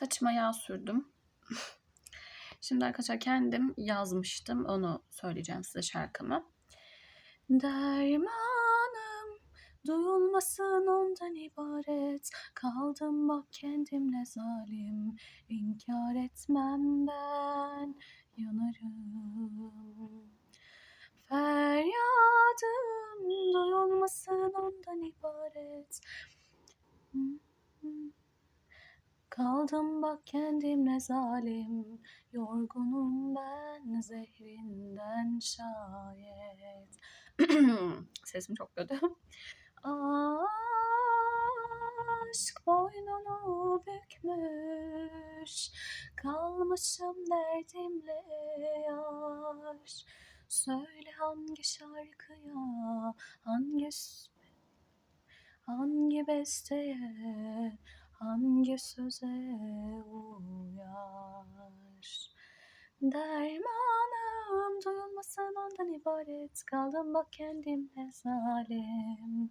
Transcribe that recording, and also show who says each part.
Speaker 1: Saçıma yağ sürdüm. Şimdi arkadaşlar kendim yazmıştım. Onu söyleyeceğim size şarkımı. Dermanım duyulmasın ondan ibaret. Kaldım bak kendimle zalim. İnkar etmem ben yanarım. Feryadım duyulmasın ondan ibaret. Kaldım bak kendimle zalim, yorgunum ben zehrinden şayet. Sesim çok kötü. Aşk boynunu bükmüş, kalmışım derdimle yaş. Söyle hangi şarkıya, hangi hangi besteye, hangi söze uyar? Dermanım duyulmasın ondan ibaret kaldım bak kendimle zalim.